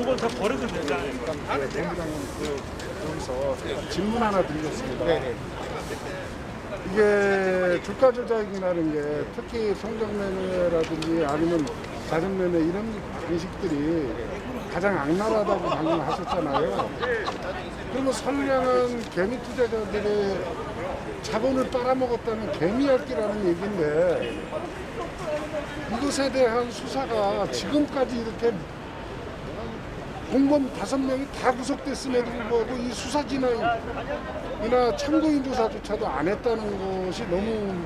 그걸 다 버리면 되잖아요. 본부장님 그 여기서 질문 하나 드리겠습니다. 네네. 이게 주가 조작이라는 게 특히 송정매매라든지 아니면 자전매매 이런 방식들이 가장 악랄하다고 방금 하셨잖아요. 그러면 선량한 개미 투자자들의 자본을 빨아먹었다는 개미핥기라는 얘기인데 이것에 대한 수사가 지금까지 이렇게 공범 다섯 명이 다 구속됐음에도 불구하고 이 수사 진행이나 참고인 조사조차도 안 했다는 것이 너무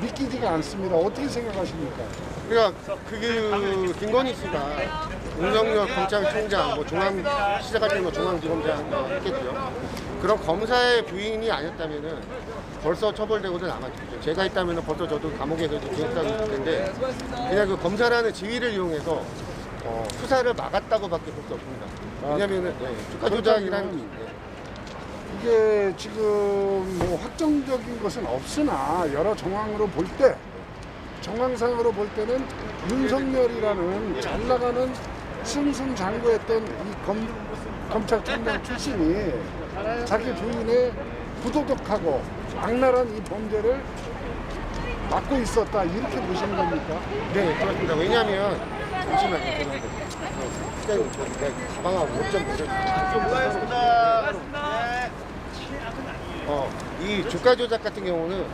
믿기지가 않습니다. 어떻게 생각하십니까? 그러니까 그게 김건희 씨가 윤석열 검찰총장, 뭐 중앙 시작할 때뭐 중앙지검장 했겠죠. 그런 검사의 부인이 아니었다면은 벌써 처벌되고도 남았겠죠. 제가 했다면은 벌써 저도 감옥에서 기억하고 있을 텐데 그냥 그 검사라는 지위를 이용해서 어, 수사를 막았다고밖에 볼 수 없습니다. 왜냐면은 네, 주가 조작이라는 게 네. 이게 지금 뭐 확정적인 것은 없으나 여러 정황으로 볼 때 정황상으로 볼 때는 윤석열이라는 잘 나가는 승승장구했던 이 검, 검찰총장 출신이 자기 부인의 부도덕하고 악랄한 이 범죄를 맡고 있었다 이렇게 보시는 겁니까? 네, 그렇습니다. 왜냐하면 잠시만요. 어, 시간이 좀 내가 가방하고 옷좀 보자. 어, 이 주가 조작 같은 경우는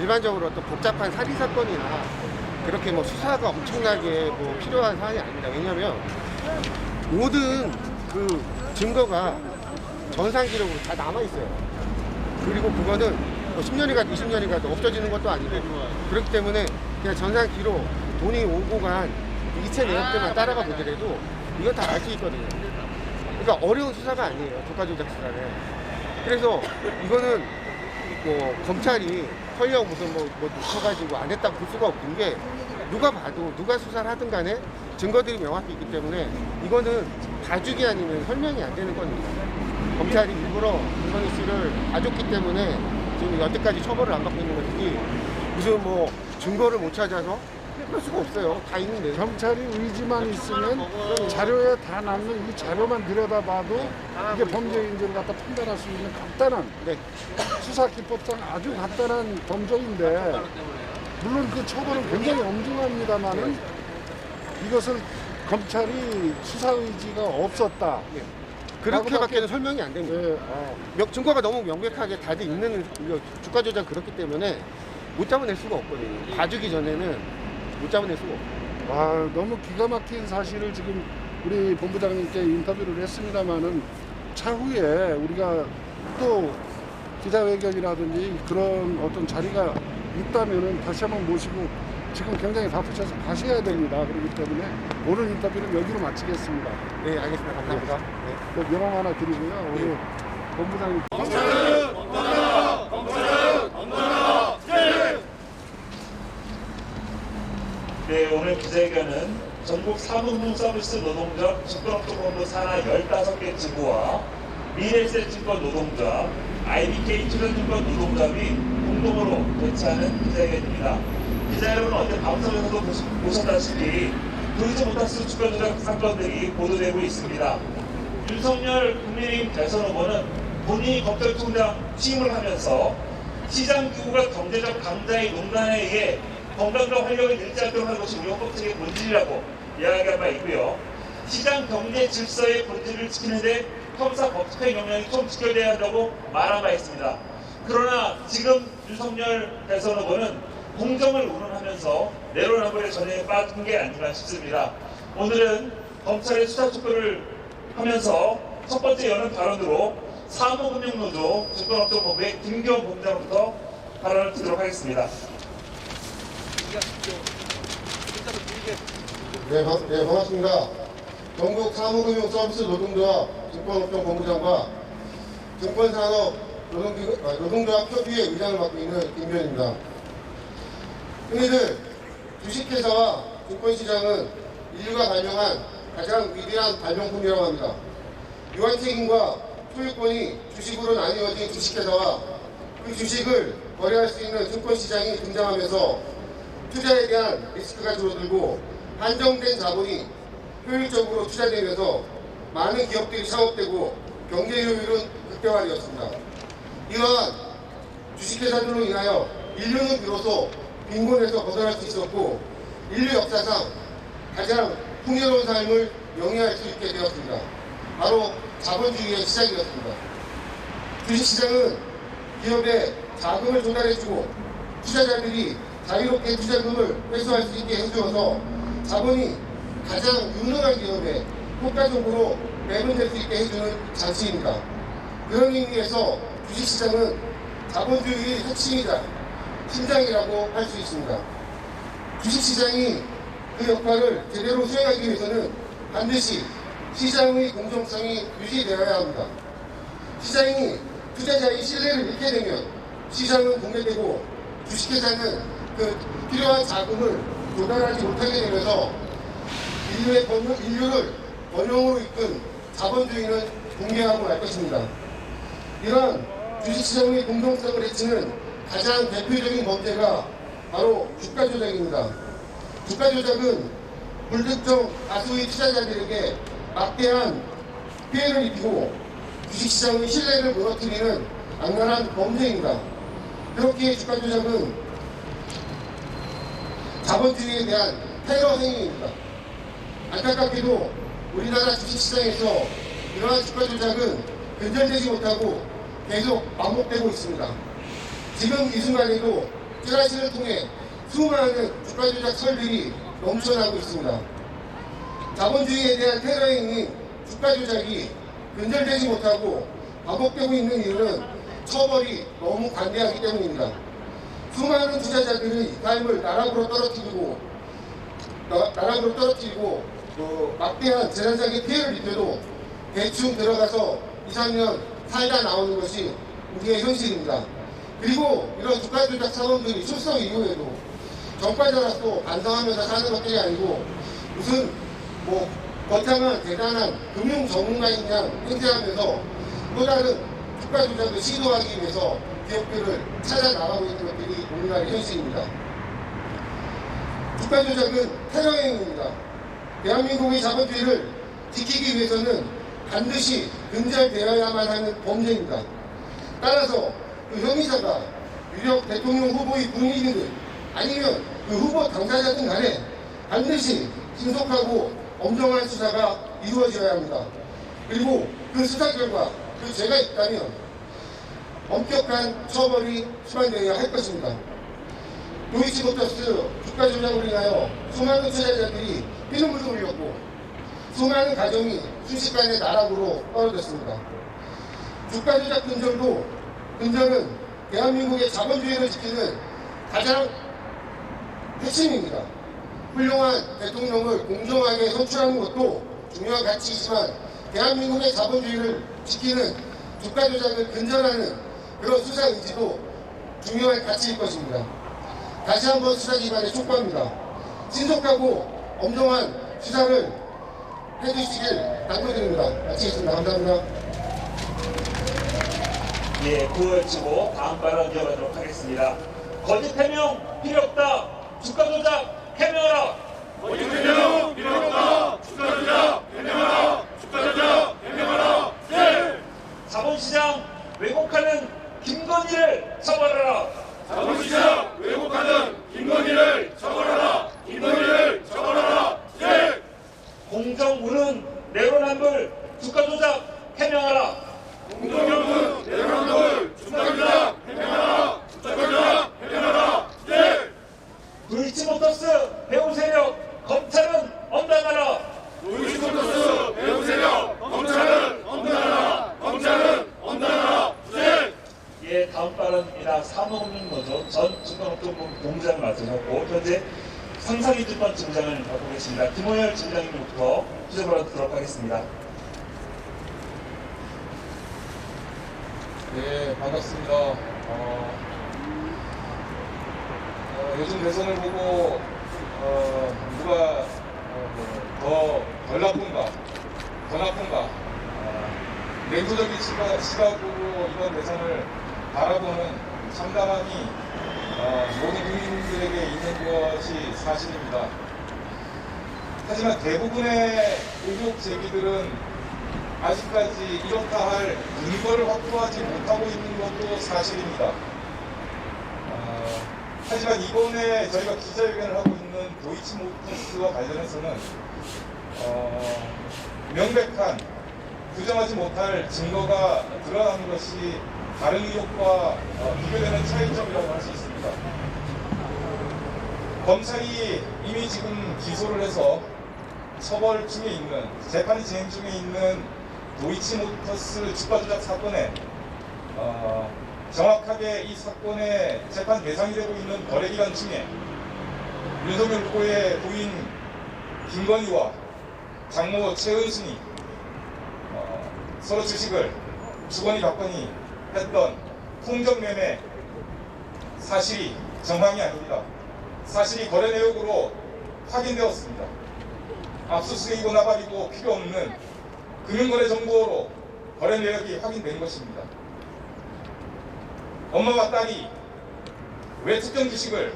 일반적으로 어떤 복잡한 살인 사건이나 그렇게 뭐 수사가 엄청나게 뭐 필요한 사안이 아닙니다. 왜냐하면 모든 그 증거가 전산 기록으로 다 남아 있어요. 그리고 그거는 뭐 10년이 가도 20년이 가도 없어지는 것도 아니고 그렇기 때문에 그냥 전산 기록 돈이 오고 간 이체 내역들만 따라가 보더라도 이건 다 알 수 있거든요. 그러니까 어려운 수사가 아니에요. 주가 조작 수사는. 그래서 이거는 뭐 검찰이 설령 무슨 뭐, 뭐 눕혀가지고 안 했다고 볼 수가 없는 게 누가 봐도 누가 수사를 하든 간에 증거들이 명확히 있기 때문에 이거는 봐주기 아니면 설명이 안 되는 겁니다. 검찰이 일부러 김건희 씨를 봐줬기 때문에 지금 여태까지 처벌을 안 받고 있는 것이지 무슨 뭐 증거를 못 찾아서 그럴 수가 없어요. 다 있는데. 경찰이 의지만 있으면 자료에 다 남는 이 자료만 들여다봐도 이게 범죄인지를 갖다 판단할 수 있는 간단한 네. 수사 기법상 아주 간단한 범죄인데 물론 그 처벌은 굉장히 엄중합니다만은 이것을 검찰이 수사 의지가 없었다. 그렇게밖에는 설명이 안 됩니다. 예, 아, 명- 증거가 너무 명백하게 다들 있는 이거 주가 조작 그렇기 때문에 못 잡아낼 수가 없거든요. 봐주기 전에는 못 잡아낼 수가 없어요. 아, 너무 기가 막힌 사실을 지금 우리 본부장님께 인터뷰를 했습니다만은 차후에 우리가 또 기자회견이라든지 그런 어떤 자리가 있다면은 다시 한번 모시고 지금 굉장히 바쁘셔서 가셔야 됩니다. 그렇기 때문에 오늘 인터뷰는 여기로 마치겠습니다. 네, 알겠습니다. 감사합니다. 명함 하나 드리고요. 우리 본부장님. 네, 오늘 기자회견은 전국 사무용 서비스 노동자 직권업종본부 산하 15개 지부와 미래세증권 노동자, IBK 출연증권 노동자들이 공동으로 개최하는 기자회견입니다. 기자 여러분 어제 방송에서도 보셨다시피 보이지 못할 수주권 조작 사건들이 보도되고 있습니다. 윤석열 국민의힘 대선 후보는 본인이 검찰총장 취임을 하면서 시장 규모가 경제적 강자의 농단에 의해 건강과 활력을 잃지 않도록 하는 것이 우리 헌법책의 본질이라고 이야기한 바 있고요. 시장 경제 질서의 본질을 지키는데 형사 법칙의 영향이 좀 지켜져야 한다고 말한 바 있습니다. 그러나 지금 윤석열 대선 후보는 공정을 운운하면서 내로남불의 전쟁에 빠진 게 아닌가 싶습니다. 오늘은 검찰의 수사 촉구를 하면서 첫 번째 여는 발언으로 사무금융노조 증권업종본부의 김경 본부장부터 발언을 듣도록 하겠습니다. 네, 반- 네, 반갑습니다. 전국 사무금융 서비스 노동조합 증권업종 본부장과 증권산업 노동기- 아, 노동조합 협의회 의장을 맡고 있는 김변입니다. 흔히들 주식회사와 증권시장은 인류가 발명한 가장 위대한 발명품이라고 합니다. 유한책임과 소유권이 주식으로 나뉘어진 주식회사와 그 주식을 거래할 수 있는 증권시장이 등장하면서 투자에 대한 리스크가 줄어들고 한정된 자본이 효율적으로 투자되면서 많은 기업들이 창업되고 경제 효율은 극대화되었습니다. 이러한 주식회사들로 인하여 인류는 비로소 빈곤에서 벗어날 수 있었고 인류 역사상 가장 풍요로운 삶을 영위할 수 있게 되었습니다. 바로 자본주의의 시작이었습니다. 주식시장은 기업에 자금을 조달해주고 투자자들이 자유롭게 투자금을 회수할 수 있게 해주어서 자본이 가장 유능한 기업에 효과적으로 매분될 수 있게 해주는 장치입니다. 그런 의미에서 주식시장은 자본주의의 핵심이자 심장이라고 할 수 있습니다. 주식시장이 그 역할을 제대로 수행하기 위해서는 반드시 시장의 공정성이 유지되어야 합니다. 시장이 투자자의 신뢰를 잃게 되면 시장은 붕괴되고 주식회사는 그 필요한 자금을 조달하지 못하게 되면서 인류의 번영, 인류를 번영으로 이끈 자본주의는 붕괴하고 말 것입니다. 이러한 주식시장의 공정성을 해치는 가장 대표적인 범죄가 바로 주가 조작입니다. 주가 조작은 불특정 다수의 투자자들에게 막대한 피해를 입히고 주식시장의 신뢰를 무너뜨리는 악랄한 범죄입니다. 그렇게 주가 조작은 자본주의에 대한 테러 행위입니다. 안타깝게도 우리나라 주식시장에서 이러한 주가 조작은 근절되지 못하고 계속 반복되고 있습니다. 지금 이 순간에도 찌라시를 통해 수많은 주가 조작 설들이 넘쳐나고 있습니다. 자본주의에 대한 테러 행위인 주가 조작이 근절되지 못하고 반복되고 있는 이유는 처벌이 너무 관대하기 때문입니다. 수많은 투자자들의 삶을 나락으로 떨어뜨리고 나- 나락으로 떨어뜨리고 어, 막대한 재난상의 피해를 입혀도 대충 들어가서 2, 3년 살다 나오는 것이 우리의 현실입니다. 그리고 이런 주가 조작 사범들이 출석 이후에도 정과자라서 반성하면서 사는 것들이 아니고 무슨 뭐 거창한 대단한 금융 전문가인 양 행세하면서 또 다른 주가 조작을 시도하기 위해서 기업들을 찾아 나가고 있는 것들이 우리나라의 현실입니다. 주가 조작은 테러 행위입니다. 대한민국의 자본주의를 지키기 위해서는 반드시 근절되어야만 하는 범죄입니다. 따라서 그 혐의자가 유력 대통령 후보의 부인이든 아니면 그 후보 당사자든 간에 반드시 신속하고 엄정한 수사가 이루어져야 합니다. 그리고 그 수사 결과 그 죄가 있다면 엄격한 처벌이 수반되어야 할 것입니다. 도이치모터스 주가 조작으로 인하여 수많은 투자자들이 피눈물을 흘렸고 수많은 가정이 순식간에 나락으로 떨어졌습니다. 주가 조작 근절도 근절은 대한민국의 자본주의를 지키는 가장 핵심입니다. 훌륭한 대통령을 공정하게 선출하는 것도 중요한 가치이지만 대한민국의 자본주의를 지키는 주가 조작을 근절하는 그런 수사 의지도 중요한 가치일 것입니다. 다시 한번 수사 기관에 촉구합니다. 신속하고 엄정한 수사를 해주시길 당부드립니다. 마치겠습니다. 감사합니다. 예, 구호치고 다음 발언 이어가도록 하겠습니다. 거짓 해명 필요 없다. 주가 조작 해명하라. 해명 필요 없다. 주가 조작 해명하라. 주가 조작 해명하라. 네. 자본시장 왜곡하는 김건희를 처벌하라. 자본시장 왜곡하는 김건희를 처벌하라! 김건희를 처벌하라! 네! 공정 우는 내로남불 주가 조작 해명하라. 공동연구 내로남불 주가조작 해명하라! 주가조작 해명하라! 네! 도이치모터스 배우 세력 검찰은 엄단하라. 도이치모터스 배우 세력 검찰은 엄단하라! 검찰은 엄단하라! 네! 예, 다음 발언입니다. 사무국민 노조 전 증권업종부 본부장 맡으셨고 현재 상상이 증권 지부장을 맡고 계십니다. 김호열 주제 발언 듣도록 하겠습니다. 네, 반갑습니다. 어, 어, 요즘 대선을 보고 어, 누가 어, 더덜 나쁜가, 더 나쁜가, 어, 냉소적인 시각, 시각으로 이번 대선을 바라보는 참담함이 어, 모든 국민들에게 있는 것이 사실입니다. 하지만 대부분의 의혹 제기들은 아직까지 이렇다 할 근거를 확보하지 못하고 있는 것도 사실입니다. 어, 하지만 이번에 저희가 기자회견을 하고 있는 도이치모터스와 관련해서는 어, 명백한 부정하지 못할 증거가 드러나는 것이 다른 의혹과 어, 비교되는 차이점이라고 할 수 있습니다. 검찰이 이미 지금 기소를 해서 처벌 중에 있는 재판이 진행 중에 있는 도이치모터스 주가 조작 사건에 어, 정확하게 이 사건의 재판 대상이 되고 있는 거래기관 중에 윤석열 후보의 부인 김건희와 장모 최은순이 어, 서로 주식을 주거니 받거니 했던 통정매매 사실이 정황이 아닙니다. 사실이 거래 내역으로 확인되었습니다. 압수수색이고 나발이고 필요 없는 금융거래 정보로 거래 내역이 확인된 것입니다. 엄마와 딸이 왜 특정 주식을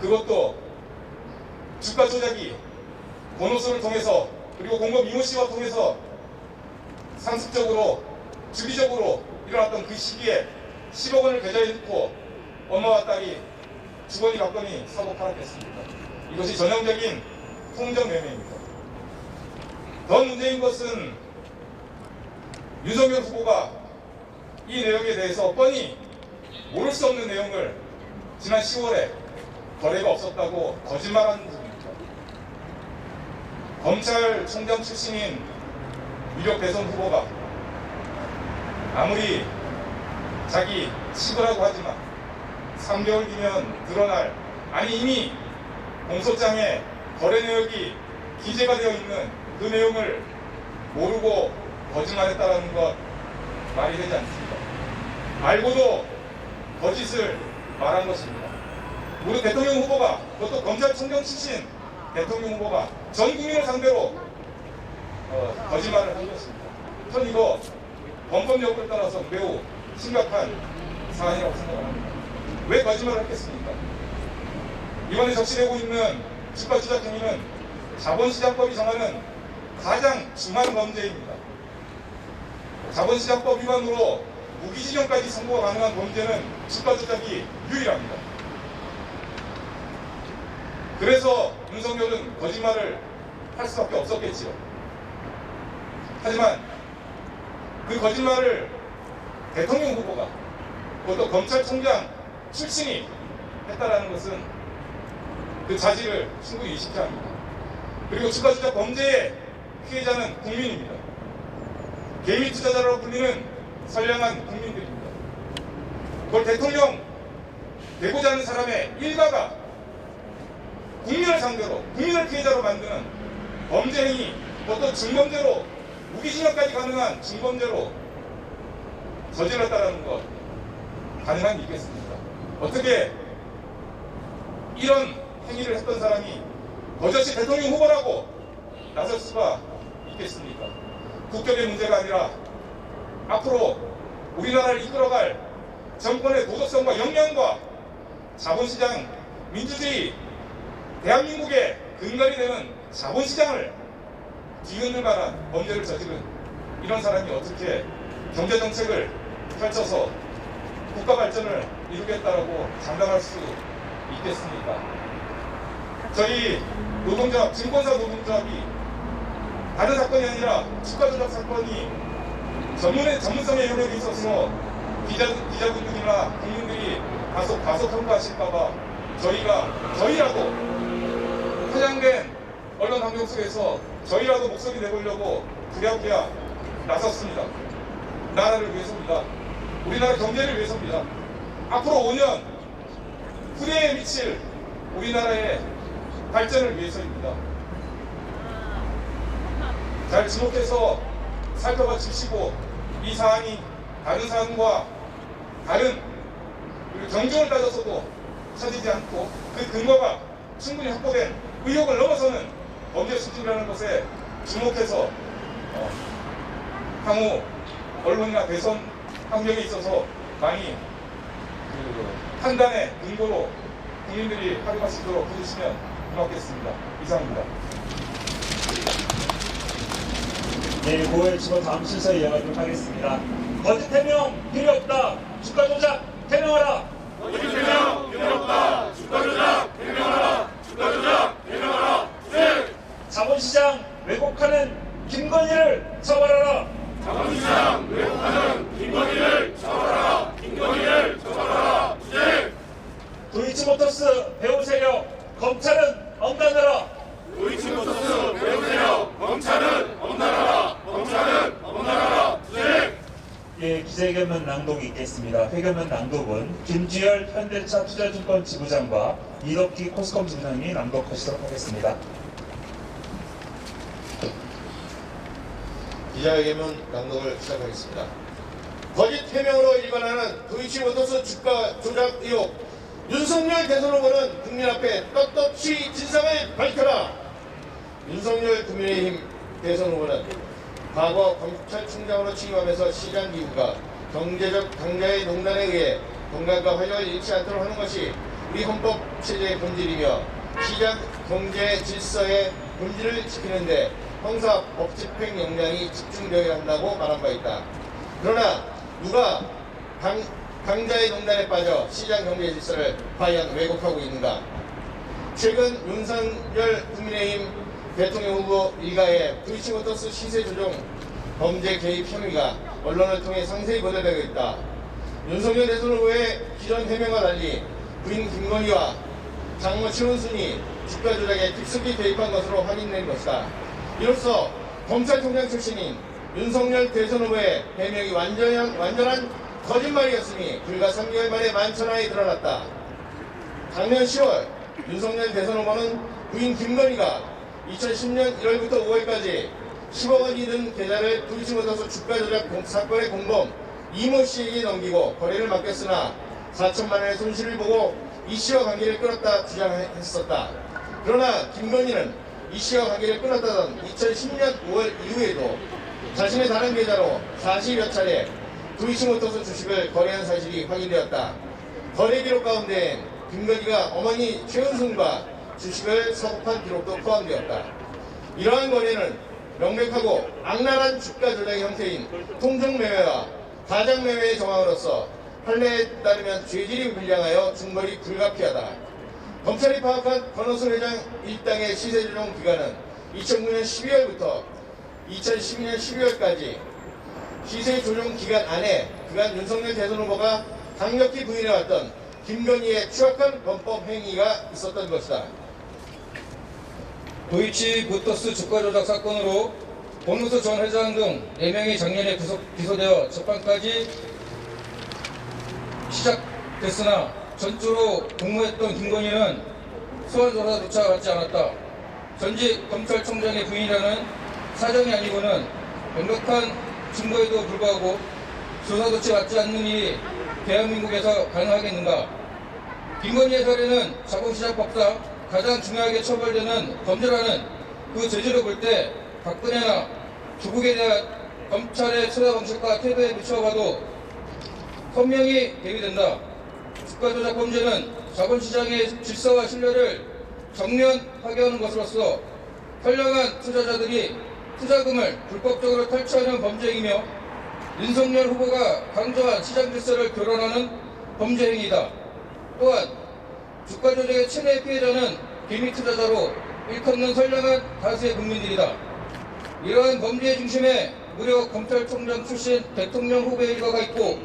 그것도 주가 조작이 번호수를 통해서 그리고 공급 이모 씨와 통해서 상습적으로 주기적으로 일어났던 그 시기에 10억 원을 계좌에 넣고 엄마와 딸이 주거니 받거니 사고 팔았겠습니다. 이것이 전형적인 통정 매매입니다. 더 문제인 것은 윤석열 후보가 이 내용에 대해서 뻔히 모를 수 없는 내용을 지난 10월에 거래가 없었다고 거짓말하는 부분입니다. 검찰총장 출신인 유력 대선 후보가 아무리 자기 치부라고 하지만 3개월 뒤면 드러날 아니 이미 공소장에 거래 내역이 기재가 되어 있는 그 내용을 모르고 거짓말했다라는 것 말이 되지 않습니다. 알고도 거짓을 말한 것입니다. 우리 대통령 후보가 그것도 검찰총장 출신 대통령 후보가 전 국민을 상대로 어, 거짓말을 한 것입니다. 전 이거 범법력을 따라서 매우 심각한 사안이라고 생각합니다. 왜 거짓말을 했겠습니까? 이번에 적시되고 있는 주가 조작 행위는 자본시장법이 정하는 가장 중한 범죄입니다. 자본시장법 위반으로 무기징역까지 선고가 가능한 범죄는 주가 조작이 유일합니다. 그래서 윤석열은 거짓말을 할 수밖에 없었겠지요. 하지만 그 거짓말을 대통령 후보가 그것도 검찰총장 출신이 했다라는 것은 그 자질을 충분히 의식해야 합니다. 그리고 주가 조작 범죄의 피해자는 국민입니다. 개미 투자자라고 불리는 선량한 국민들입니다. 그걸 대통령 되고자 하는 사람의 일가가 국민을 상대로 국민을 피해자로 만드는 범죄 행위 그것도 중범죄로 무기징역까지 가능한 중범죄로 저질렀다라는 것 가능한 일이겠습니까? 어떻게 이런 행위를 했던 사람이 버젓이 대통령 후보라고 나설 수가 있겠습니까? 국격의 문제가 아니라 앞으로 우리나라를 이끌어갈 정권의 도덕성과 역량과 자본시장 민주주의 대한민국의 근간이 되는 자본시장을 뒤흔들 만한 범죄를 저지른 이런 사람이 어떻게 경제정책을 펼쳐서 국가 발전을 이루겠다라고 장담할 수 있겠습니까? 저희 노동조합, 증권사 노동조합이 다른 사건이 아니라 주가 조작 사건이 전문의 전문성의 영역에 있어서 기자, 기자분들이나 국민들이 다소 과소평가하실까봐 저희가 저희라도 파장된 언론 환경 속에서 저희라도 목소리 내보려고 부랴부랴 나섰습니다. 나라를 위해서입니다. 우리나라 경제를 위해서입니다. 앞으로 5년 후대에 미칠 우리나라의 발전을 위해서입니다. 잘 지목해서 살펴봐 주시고 이 사안이 다른 사안과 다른 그리고 경중을 따져서도 찾이지 않고 그 근거가 충분히 확보된 의혹을 넘어서는 범죄 수준이라는 것에 주목해서 어, 향후 언론이나 대선 환경에 있어서 많이 그 판단의 근거로 국민들이 활용할 수 있도록 해주시면 고맙겠습니다. 이상입니다. 네, 고해 치고 다음 순서 이어가도록 하겠습니다. 거짓 해명 필요 없다. 주가 조작 해명하라. 거짓 해명 필요 없다. 주가 조작 해명하라. 주가 조작 해명하라. 네. 자본시장 왜곡하는 김건희를 처벌하라. 자본시장 왜곡하는 김건희를 처벌하라. 김건희를 처벌하라. 네. 도이치모터스 배우 세력 검찰은 엄단하라. 도이치모터스 배우세요. 검찰은 엄나라라. 검찰은 엄나라라. 네. 예, 기자회견문 낭독이 있겠습니다. 회견문 낭독은 김주열 현대차 투자증권 지부장과 이덕기 코스컴 지부장님이 낭독하시도록 하겠습니다. 기자회견문 낭독을 시작하겠습니다. 거짓 해명으로 일관하는 도이치 모터스 주가 조작 의혹 윤석열 대선 후보는 국민 앞에 떳떳이 진상을 밝혀라. 윤석열 국민의힘 대선 후보는 과거 검찰총장으로 취임하면서 시장 기구가 경제적 강자의 농단에 의해 건강과 활력을 잃지 않도록 하는 것이 우리 헌법 체제의 본질이며 시장 경제 질서의 본질을 지키는데 형사 법 집행 역량이 집중되어야 한다고 말한 바 있다. 그러나 누가 강, 강자의 농단에 빠져 시장 경제 질서를 과연 왜곡하고 있는가? 최근 윤석열 국민의힘 대통령 후보 일가의 도이치모터스 시세 조정 범죄 개입 혐의가 언론을 통해 상세히 보도되고 있다. 윤석열 대선 후보의 기존 해명과 달리 부인 김건희와 장모 최은순이 주가 조작에 깊숙이 개입한 것으로 확인된 것이다. 이로써 검찰총장 출신인 윤석열 대선 후보의 해명이 완전한, 완전한 거짓말이었음이 불과 3개월 만에 만천하에 드러났다. 작년 10월 윤석열 대선 후보는 부인 김건희가 2010년 1월부터 5월까지 10억 원이 든 계좌를 도이치모터스 주가 조작 공- 사건의 공범 이모 씨에게 넘기고 거래를 맡겼으나 4천만 원의 손실을 보고 이 씨와 관계를 끊었다 주장했었다. 그러나 김건희는 이 씨와 관계를 끊었다던 2010년 5월 이후에도 자신의 다른 계좌로 40여 차례 도이치모터스 주식을 거래한 사실이 확인되었다. 거래 기록 가운데 김건희가 어머니 최은순과 주식을 서급한 기록도 포함되었다. 이러한 거래는 명백하고 악랄한 주가 조작 형태인 통정 매매와 매매의 정황으로서 판례에 따르면 죄질이 불량하여 중벌이 불가피하다. 검찰이 파악한 권오순 회장 일당의 시세 조정 기간은 2009년 12월부터 2012년 12월까지 시세 조정 기간 안에 그간 윤석열 대선 후보가 강력히 부인해왔던 김건희의 추악한 범법 행위가 있었던 것이다. 도이치 모터스 주가 조작 사건으로 권우수 전 회장 등 4명이 작년에 구속, 기소되어 재판까지 시작됐으나 전주로 복무했던 김건희는 소환조사조차 받지 않았다. 전직 검찰총장의 부인이라는 사정이 아니고는 명백한 증거에도 불구하고 조사조치 받지 않는 일이 대한민국에서 가능하겠는가? 김건희의 사례는 자본시장법상 가장 중요하게 처벌되는 범죄라는 그 죄질을 볼때 박근혜나 조국에 대한 검찰의 수사 방식과 태도에 비추어봐도 선명히 대비된다. 주가 조작 범죄는 자본시장의 질서와 신뢰를 정면 파괴하는 것으로서 선량한 투자자들이 투자금을 불법적으로 탈취하는 범죄이며 윤석열 후보가 강조한 시장 질서를 교란하는 범죄 행위다. 또한 주가 조작의 최대 피해자는 비밀 투자자로 일컫는 선량한 다수의 국민들이다. 이러한 범죄의 중심에 무려 검찰총장 출신 대통령 후보의 일가가 있고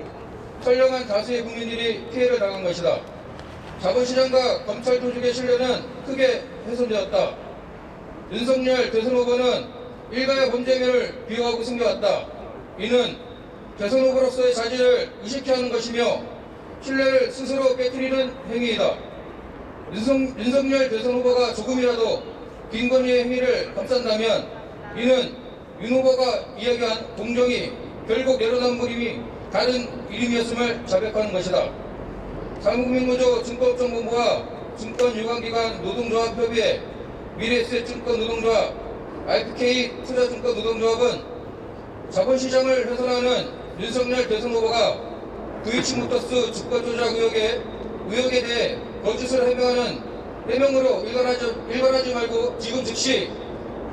선량한 다수의 국민들이 피해를 당한 것이다. 자본시장과 검찰 조직의 신뢰는 크게 훼손되었다. 윤석열 대선 후보는 일가의 범죄면을 비호하고 숨겨왔다. 이는 대선 후보로서의 자질을 의식케 하는 것이며 신뢰를 스스로 깨뜨리는 행위이다. 윤석, 윤석열 대선 후보가 조금이라도 김건희의 행위를 감싼다면 이는 윤 후보가 이야기한 공정이 결국 내로남불임이 다른 이름이었음을 자백하는 것이다. 사무국민노조 증권정보부와 증권유관기관 노동조합협의회 미래에셋증권 노동조합 IPK 투자증권 노동조합은 자본시장을 훼손하는 윤석열 대선 후보가 도이치모터스 주가 조작 의혹에, 의혹에 대해 거짓을 해명하는 해명으로 일관하지, 일관하지 말고 지금 즉시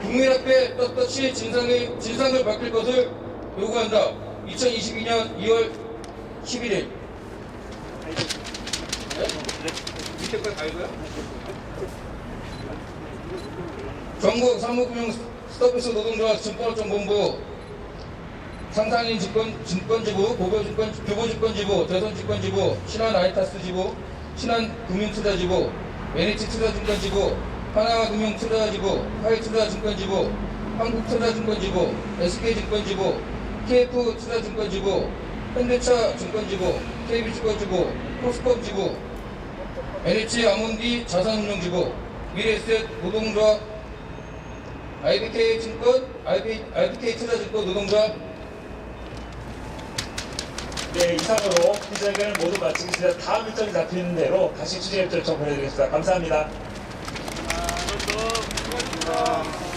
국민 앞에 떳떳이 진상을, 진상을 밝힐 것을 요구한다. 2022년 2월 11일. 밑에? 전국 사무금융 서비스 노동조합 증권업종본부 상상인 증권, 증권지부, 고교증권, 교보증권지부, 대선증권지부, 신한 아이타스 지부, 신한 금융투자지부, NH 투자증권지부, 하나금융투자지부, 하이투자증권지부, 한국투자증권지부, SK증권지부, KF 투자증권지부, 현대차 증권지부, KB증권지부, 포스콤지부, NH 아몬디 자산운용지부, 미래에셋 노동조합, IBK 증권, IB, IBK 투자증권 노동조합, 네, 이상으로 기자회견을 모두 마치겠습니다. 다음 일정이 잡히는 대로 다시 취재 요청 보내드리겠습니다. 감사합니다. 아,